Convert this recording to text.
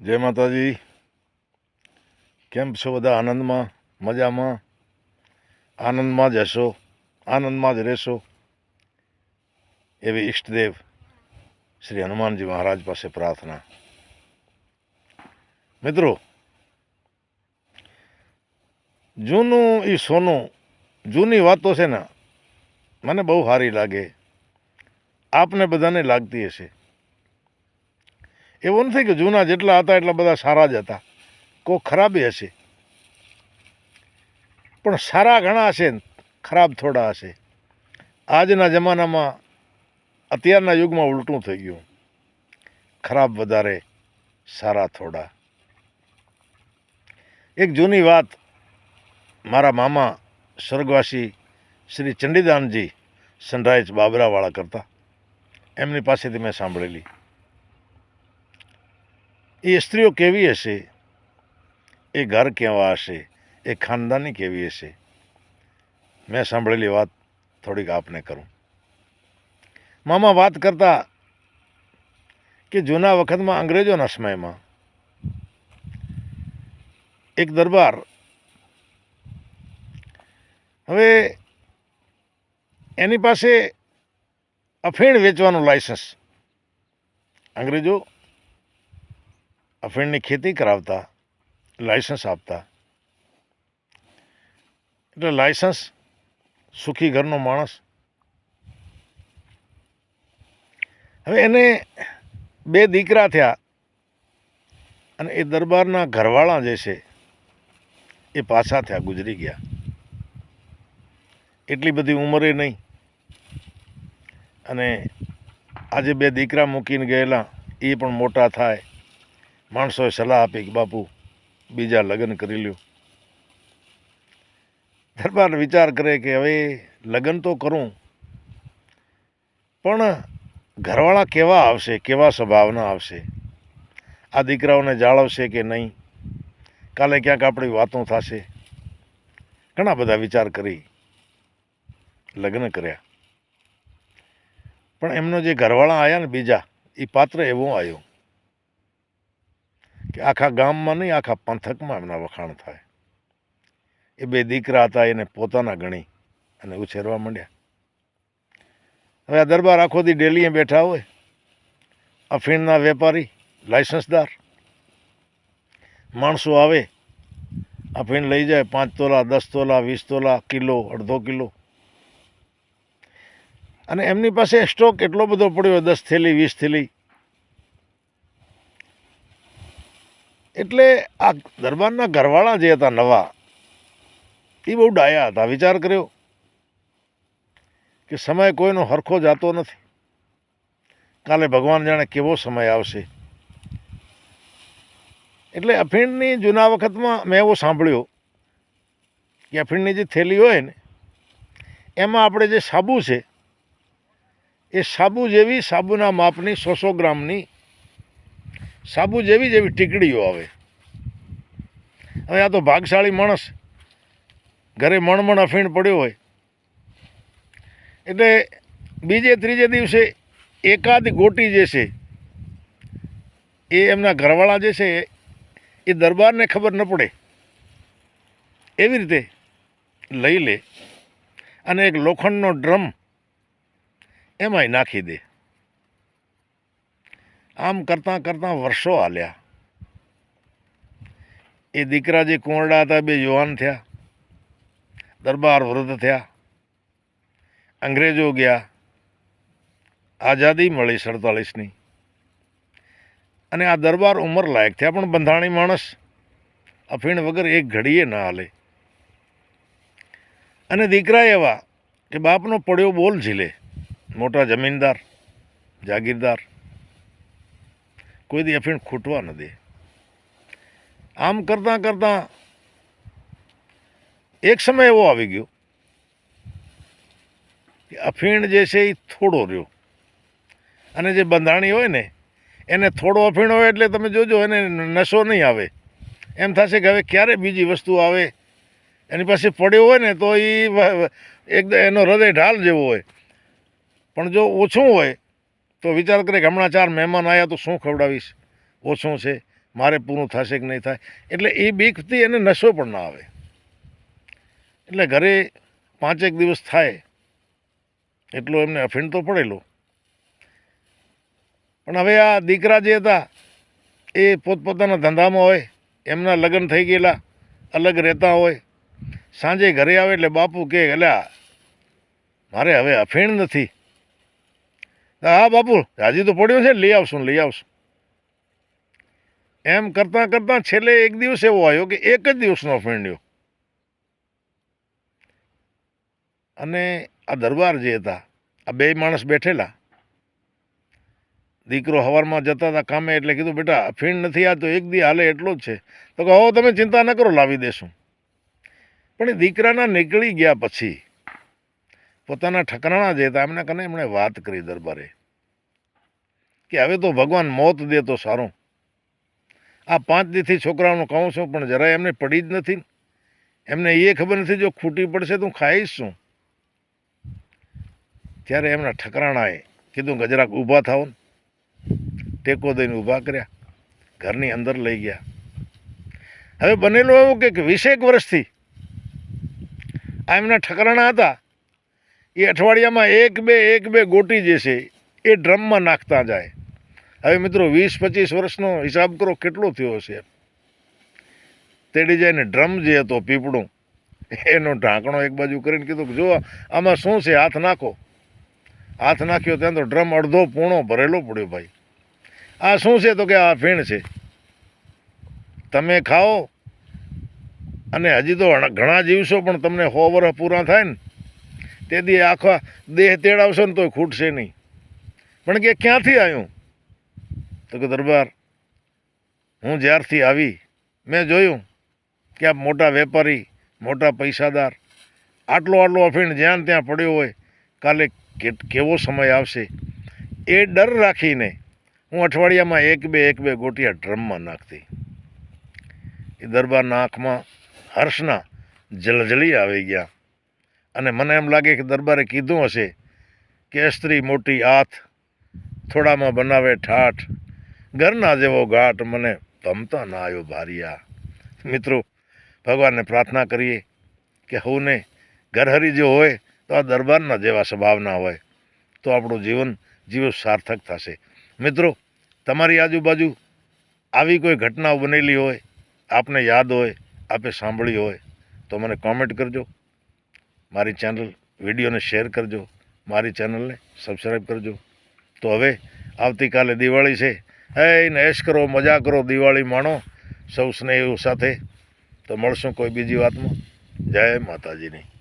જય માતાજી. કેમ છો બધા? આનંદમાં, મજામાં? આનંદમાં જ હશો? આનંદમાં જ રહેશો? એવી ઈષ્ટદેવ શ્રી હનુમાનજી મહારાજ પાસે પ્રાર્થના. મિત્રો, જૂનું એ સોનું, જૂની વાતો છે ને, મને બહુ સારી લાગે. આપને બધાને લાગતી હશે. એવું નથી કે જૂના જેટલા હતા એટલા બધા સારા જ હતા. કોઈ ખરાબી હશે. પણ સારા ઘણા હશે ખરાબ થોડા હશે. આજના જમાનામાં અત્યારના યુગમાં ઉલટું થઈ ગયું. ખરાબ વધારે, સારા થોડા. એક જૂની વાત મારા મામા સ્વર્ગવાસી શ્રી ચંડીદાનજી સનરાઈઝ બાબરાવાળા કરતા. એમની પાસેથી મેં સાંભળેલી. એ સ્ત્રીઓ કેવી હશે? એ ઘર કેવા હશે? એ ખાનદાની કેવી હશે? મેં સાંભળેલી વાત થોડીક આપને કરું. મામા વાત કરતા કે જૂના વખતમાં અંગ્રેજોના સમયમાં એક દરબાર હવે એની પાસે અફીણ વેચવાનું લાયસન્સ. અંગ્રેજો અફીણની ખેતી કરાવતા, લાયસન્સ આપતા. એટલે લાયસન્સ સુખી ઘરનો માણસ. હવે એને બે દીકરા થયા અને એ દરબારના ઘરવાળા જે છે, એ પાછા થયા, ગુજરી ગયા. એટલી બધી ઉંમરે નહીં. અને આજે બે દીકરા મૂકીને ગયેલા, એ પણ મોટા થાય. માણસોએ સલાહ આપી કે બાપુ, બીજા લગ્ન કરી લ્યો. દરબાર વિચાર કરે કે હવે લગ્ન તો કરું, પણ ઘરવાળા કેવા આવશે, કેવા સ્વભાવના આવશે? આ દીકરાઓને જાળવશે કે નહીં? કાલે ક્યાંક આપણી વાતો થશે? ઘણા બધા વિચાર કરી લગ્ન કર્યા. પણ એમનો જે ઘરવાળા આવ્યા ને બીજા એ પાત્ર એવો આવ્યો કે આખા ગામમાં નહીં, આખા પંથકમાં એમના વખાણ થાય. એ બે દીકરા હતા, એને પોતાના ગણી અને ઉછેરવા માંડ્યા. હવે આ દરબાર આખો દી ડેલીએ બેઠા હોય. અફીણના વેપારી, લાયસન્સદાર. માણસો આવે અફીણ લઈ જાય, પાંચ તોલા, દસ તોલા, વીસ તોલા, કિલો, અડધો કિલો. અને એમની પાસે સ્ટોક એટલો બધો પડ્યો, દસ થેલી, વીસ થેલી એટલે આ દરબારના ઘરવાળા જે હતા નવા, એ બહુ ડાયા હતા. વિચાર કર્યો કે સમય કોઈનો હરખો જાતો નથી. કાલે ભગવાન જાણે કેવો સમય આવશે. એટલે અફીણની જૂના વખતમાં મેં એવો સાંભળ્યો કે અફીણની જે થેલી હોય ને, એમાં આપણે જે સાબુ છે, એ સાબુ જેવી સાબુના માપની સો સો ગ્રામની સાબુ જેવી જેવી ટીકડીઓ આવે. હવે આ તો ભાગશાળી માણસ. ઘરે મણમણ અફીણ પડ્યો હોય. એટલે બીજે ત્રીજે દિવસે એકાદ ગોટી જે છે, એ એમના ઘરવાળા જે છે, એ દરબારને ખબર ન પડે. એવી રીતે લઈ લે અને એક લોખંડનો ડ્રમ એમાંય નાખી દે. આમ કરતાં કરતાં વર્ષો હાલ્યા એ દીકરા જે કુંવરડા હતા, બે યુવાન થયા. દરબાર વૃદ્ધ થયા. અંગ્રેજો ગયા. આઝાદી મળી સડતાલીસની. અને આ દરબાર ઉંમર લાયક થયા, પણ બંધાણી માણસ અફીણ વગર એક ઘડીએ ના હાલે. અને દીકરા એવા કે બાપનો પડ્યો બોલ ઝીલે. મોટા જમીનદાર, જાગીરદાર. કોઈ દી અફીણ ખૂટવા ન દે આમ કરતાં કરતાં એક સમય એવો આવી ગયો કે અફીણ જે છે એ થોડો રહ્યો. અને જે બંધાણી હોય ને, એને થોડો અફીણ હોય એટલે તમે જોજો એને નશો નહીં આવે. એમ થશે કે હવે ક્યારે બીજી વસ્તુ આવે? એની પાસે પડ્યો હોય ને તો એ એકદમ એનો હૃદય ઢાલ જેવો હોય. પણ જો ઓછું હોય તો વિચાર કરે કે હમણાં ચાર મહેમાન આવ્યા તો શું ખવડાવીશ? ઓછું છે. મારે પૂરું થશે કે નહીં થાય? એટલે એ બીકથી એને નશો પણ ના આવે. એટલે ઘરે પાંચેક દિવસ થાય, એટલો એમને અફીણ તો પડેલો. પણ હવે આ દીકરા જે હતા, એ પોતપોતાના ધંધામાં હોય, એમના લગ્ન થઈ ગયેલા, અલગ રહેતા હોય. સાંજે ઘરે આવે એટલે બાપુ કે અલ્યા, મારે હવે અફીણ નથી. હા બાપુ હાજી તો પડ્યો છે લઈ આવશું લઈ આવશું. એમ કરતાં કરતાં છેલ્લે એક દિવસ એવો આવ્યો કે એક જ દિવસનો ફેંડ્યો અને આ દરબાર જે હતા આ બે માણસ બેઠેલા. દીકરો હવારમાં જતા હતા કામે એટલે કીધું બેટા ફીણ નથી આ એક દી હાલે એટલો જ છે. તો કહો "હો, તમે ચિંતા ન કરો લાવી દેશું. પણ એ દીકરાના નીકળી ગયા પછી પોતાના ઠકરાણા જે હતા, એમને કને એમણે વાત કરી દરબારે કે હવે તો ભગવાન મોત દે તો સારું. આ પાંચ દીથી છોકરાઓનું કહું છું, પણ જરાય એમને પડી જ નથી. એમને એ ખબર નથી જો ખૂટી પડશે તો હું ખાઈશ શું? ત્યારે એમના ઠકરાણાએ કીધું, ગજરાક ઊભા થાવ ટેકો દઈને ઊભા કર્યા, ઘરની અંદર લઈ ગયા. હવે બનેલું એવું કે વીસેક વર્ષથી આ એમના ઠકરાણા હતા એ અઠવાડિયામાં એક બે એક બે ગોટી જે છે, એ ડ્રમમાં નાખતા જાય. હવે મિત્રો, વીસ, પચીસ વર્ષનો હિસાબ કરો, કેટલો થયો હશે? તેડી જાય ડ્રમ જે હતો, પીપળું, એનો ઢાંકણો એક બાજુ કરીને કીધું કે જો, આમાં શું છે? હાથ નાખો. હાથ નાખ્યો ત્યાં તો ડ્રમ અડધો પૂણો ભરેલો પડ્યો ભાઈ. આ શું છે? તો કે આ ફીણ છે. તમે ખાઓ. અને હજી તો ઘણા- જીવશો, પણ તમને સો વર્ષ પૂરા થાય ને. તે દી આખા દેહ તેડાવશો ને તોય ખૂટશે નહીં. પણ કે ક્યાંથી આવ્યું તો કે દરબાર, હું જ્યારથી આવી, મેં જોયું કે આ મોટા વેપારી, મોટા પૈસાદાર, આટલો આટલો અફીણ જ્યાં ત્યાં પડ્યો હોય, કાલે કેવો સમય આવશે? એ ડર રાખીને હું અઠવાડિયામાં એક બે એક બે ગોટિયા ડ્રમમાં નાખતી. એ દરબારના આંખમાં હર્ષના જલજલી આવી ગયા. અને મને એમ લાગે કે દરબારે કીધું હશે કે સ્ત્રી મોટી હાથ થોડામાં બનાવે ઠાઠ, ઘરના જેવો ઘાટ મને ભમતા ના આવ્યો ભારિયા. મિત્રો, ભગવાનને પ્રાર્થના કરીએ કે હવને ઘરહરી જો હોય તો આ દરબારના જેવા સ્વભાવના હોય, તો આપણું જીવન જીવ સાર્થક થશે. મિત્રો, તમારી આજુબાજુ આવી કોઈ ઘટનાઓ બનેલી હોય, આપને યાદ હોય, આપે સાંભળી હોય, તો મને કોમેન્ટ કરજો. મારી ચેનલ વિડીયોને શેર કરજો, મારી ચેનલને સબસ્ક્રાઈબ કરજો. તો હવે આવતીકાલે દિવાળી છે. હે એશ કરો, મજા કરો, દિવાળી માણો સૌ સ્નેહીઓ સાથે. તો મળશું કોઈ બીજી વાતમાં. જય માતાજીની.